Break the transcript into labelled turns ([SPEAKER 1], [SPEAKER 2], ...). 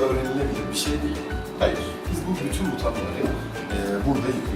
[SPEAKER 1] öğrenilebilir bir şey değil. Hayır. Biz bu bütün bu tanımları e, burada yıkıyoruz.